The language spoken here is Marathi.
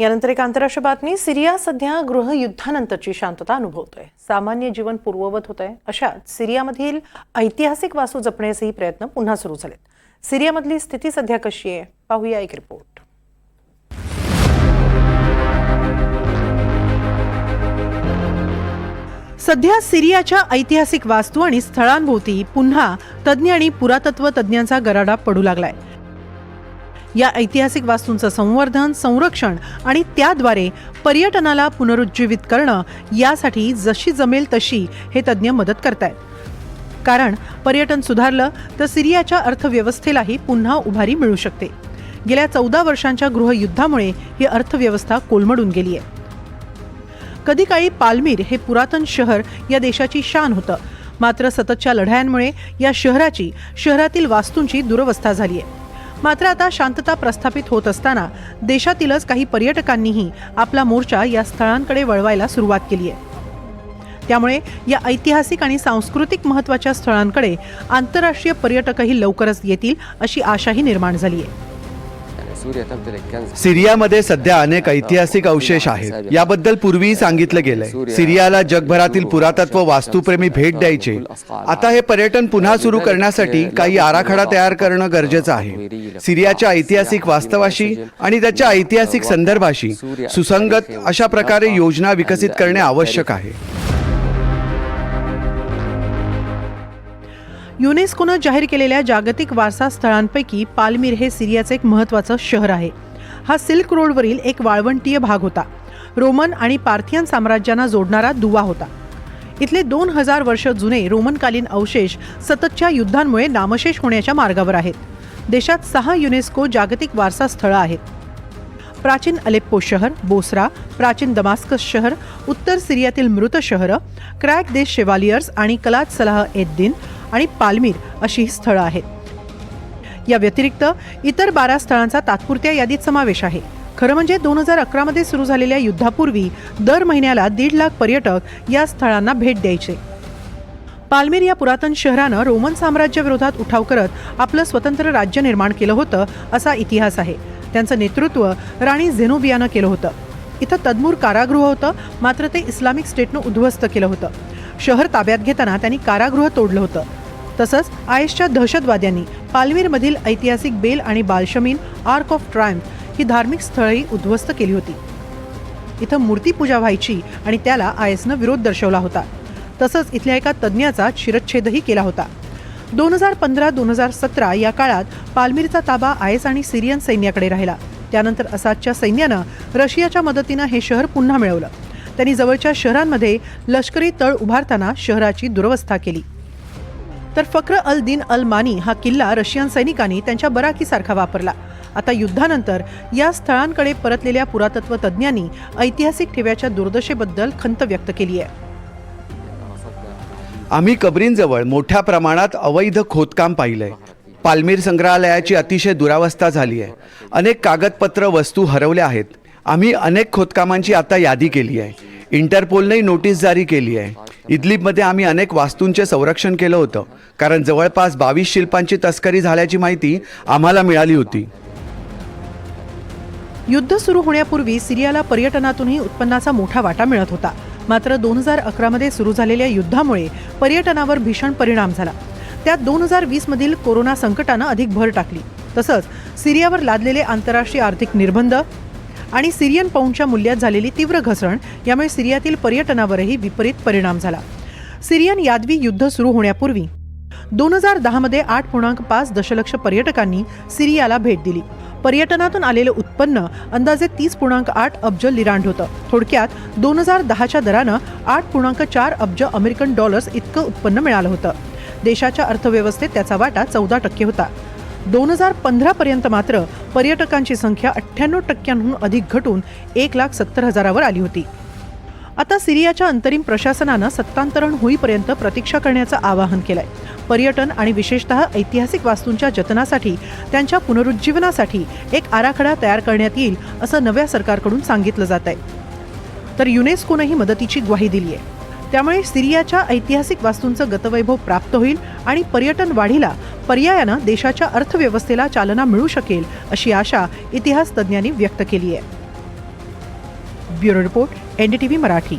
यानंतर एक आंतरराष्ट्रीय बातमी सिरिया सध्या गृहयुद्धानंतरची शांतता अनुभवतोय. सामान्य जीवन पूर्ववत होत आहे अशात सिरियामधील ऐतिहासिक वास्तू जपण्याचेही प्रयत्न पुन्हा सुरू झालेत. सिरियामधली स्थिती सध्या कशी आहे? पाहूया एक रिपोर्ट. सध्या सिरियाच्या ऐतिहासिक वास्तू आणि स्थळांभोवती पुन्हा तज्ज्ञ आणि पुरातत्व तज्ज्ञांचा गराडा पडू लागलाय. या ऐतिहासिक वास्तूंचं संवर्धन संरक्षण आणि त्याद्वारे पर्यटनाला पुनरुज्जीवित करणं यासाठी जशी जमेल तशी हे तज्ज्ञ मदत करतायत. कारण पर्यटन सुधारलं तर सिरियाच्या अर्थव्यवस्थेलाही पुन्हा उभारी मिळू शकते. गेल्या चौदा वर्षांच्या गृहयुद्धामुळे ही अर्थव्यवस्था कोलमडून गेली आहे. कधी काळी पालमीर हे पुरातन शहर या देशाची शान होतं. मात्र सततच्या लढायांमुळे या शहराची शहरातील वास्तूंची दुरवस्था झाली आहे. मात्र आता शांतता प्रस्थापित होत असताना देशातीलच काही पर्यटकांनीही आपला मोर्चा या स्थळांकडे वळवायला सुरुवात केली आहे. त्यामुळे या ऐतिहासिक आणि सांस्कृतिक महत्त्वाच्या स्थळांकडे आंतरराष्ट्रीय पर्यटकही लवकरच येतील अशी आशाही निर्माण झाली आहे. सिरियामध्ये सध्या अनेक ऐतिहासिक अवशेष आहेत. याबद्दल पूर्वीही सांगितलं गेलंय. सिरियाला जगभरातील पुरातत्व वास्तुप्रेमी भेट द्यायचे. आता हे पर्यटन पुन्हा सुरू करण्यासाठी काही आराखडा तयार करणं गरजेचं आहे. सिरियाच्या ऐतिहासिक वास्तवाशी आणि त्याच्या ऐतिहासिक संदर्भाशी सुसंगत अशा प्रकारे योजना विकसित करणे आवश्यक आहे. युनेस्कोनं जाहीर केलेल्या जागतिक वारसा स्थळांपैकी पालमीर हे सिरियाचं एक महत्त्वाचं शहर आहे. हा सिल्क रोडवरील एक वाळवंटीय भाग होता. रोमन आणि पार्थियन साम्राज्यांना जोडणारा दुवा होता. इथले दोन हजार वर्ष जुने रोमनकालीन अवशेष सततच्या युद्धांमुळे नामशेष होण्याच्या मार्गावर आहेत. देशात सहा युनेस्को जागतिक वारसा स्थळं आहेत. प्राचीन अलेप्पो शहर बोसरा प्राचीन दमास्कस शहर उत्तर सिरियातील मृत शहरं क्रॅक देश शेवालियर्स आणि कलात सलाह एद्दीन आणि पालमीर अशी ही स्थळं आहेत. या व्यतिरिक्त इतर बारा स्थळांचा तात्पुरत्या यादीत समावेश आहे. खरं म्हणजे दोन हजार अकरामध्ये सुरू झालेल्या युद्धापूर्वी दर महिन्याला दीड लाख पर्यटक या स्थळांना भेट द्यायचे. पालमीर या पुरातन शहरानं रोमन साम्राज्याविरोधात उठाव करत आपलं स्वतंत्र राज्य निर्माण केलं होतं असा इतिहास आहे. त्यांचं नेतृत्व राणी झेनोबियानं केलं होतं. इथं तदमूर कारागृह होतं मात्र ते इस्लामिक स्टेटनं उद्ध्वस्त केलं होतं. शहर ताब्यात घेताना त्यांनी कारागृह तोडलं होतं. तसंच आयएसच्या दहशतवाद्यांनी पालमीरमधील ऐतिहासिक बेल आणि बालशमीन आर्क ऑफ ट्रायम्फ ही धार्मिक स्थळंही उद्ध्वस्त केली होती. इथं मूर्तीपूजा व्हायची आणि त्याला आयएसनं विरोध दर्शवला होता. तसंच इथल्या एका तज्ज्ञाचा शिरच्छेदही केला होता. दोन हजार पंधरा दोन हजार सतरा या काळात पालमीरचा ताबा आयएस आणि सिरियन सैन्याकडे राहिला. त्यानंतर असादच्या सैन्यानं रशियाच्या मदतीनं हे शहर पुन्हा मिळवलं. त्यांनी जवळच्या शहरांमध्ये लष्करी तळ उभारताना शहराची दुरवस्था केली. तर फक्र अल दिन अल मानी हा किल्ला रशियन सैनिकांनी त्यांच्या बराकीसारखा वापरला. आता युद्धानंतर या स्थळांकडे परतलेल्या पुरातत्व तज्ज्ञांनी ऐतिहासिक ठेव्याच्या दुर्दशेबद्दल खंत व्यक्त केली आहे. आम्ही कबरींजवळ मोठ्या प्रमाणात अवैध खोदकाम पाहिलंय. पालमीर संग्रहालयाची अतिशय दुरावस्था झाली आहे. अनेक कागदपत्र वस्तू हरवल्या आहेत. आम्ही अनेक खोदकामांची आता यादी केली आहे. इंटरपोलनेही नोटीस जारी केली आहे. इदलीबमध्ये आम्ही अनेक वास्तूंचे संरक्षण केलं होतं. कारण जवळपास बावीस शिल्पांची तस्करी झाल्याची माहिती आम्हाला मिळाली होती. युद्ध सुरू होण्यापूर्वी सिरियाला पर्यटनातूनही उत्पन्नाचा मोठा वाटा मिळत होता. मात्र दोन हजार अकरामध्ये सुरू झालेल्या युद्धामुळे पर्यटनावर भीषण परिणाम झाला. त्यात दोन हजार वीसमधील कोरोना संकटानं अधिक भर टाकली. तसंच सिरियावर लादलेले आंतरराष्ट्रीय आर्थिक निर्बंध आणि सिरियन पाऊंडच्या मूल्यात झालेली तीव्र घसरण यामुळे सिरियातील पर्यटनावरही विपरीत परिणाम झाला. सिरियन यादवी युद्ध सुरू होण्यापूर्वी दोन हजार दहामध्ये आठ पूर्णांक पाच दशलक्ष पर्यटकांनी सिरियाला भेट दिली. पर्यटनातून आलेलं उत्पन्न अंदाजे तीस पूर्णांक आठ अब्ज लिरांड होतं. थोडक्यात दोन हजार दहाच्या दरानं आठ पूर्णांक चार अब्ज अमेरिकन डॉलर्स इतकं उत्पन्न मिळालं होतं. देशाच्या अर्थव्यवस्थेत त्याचा वाटा चौदा टक्के होता. दोन हजार पंधरापर्यंत मात्र पर्यटकांची संख्या अठ्ठ्याण्णव टक्क्यांहून अधिक घटून एक लाख सत्तर हजारावर आली होती. आता सिरियाच्या अंतरिम प्रशासनानं सत्तांतरण होईपर्यंत प्रतीक्षा करण्याचं आवाहन केलंय. पर्यटन आणि विशेषतः ऐतिहासिक वास्तूंच्या जतनासाठी त्यांच्या पुनरुज्जीवनासाठी एक आराखडा तयार करण्यात येईल असं नव्या सरकारकडून सांगितलं जात आहे तर युनेस्कोनंही मदतीची ग्वाही दिली आहे त्यामुळे सिरियाच्या ऐतिहासिक वास्तूंचं गतवैभव प्राप्त होईल आणि पर्यटन वाढीला पर्यायानं देशाच्या अर्थव्यवस्थेला चालना मिळू शकेल अशी आशा इतिहास तज्ज्ञांनी व्यक्त केली आहे. Bureau report NDTV Marathi.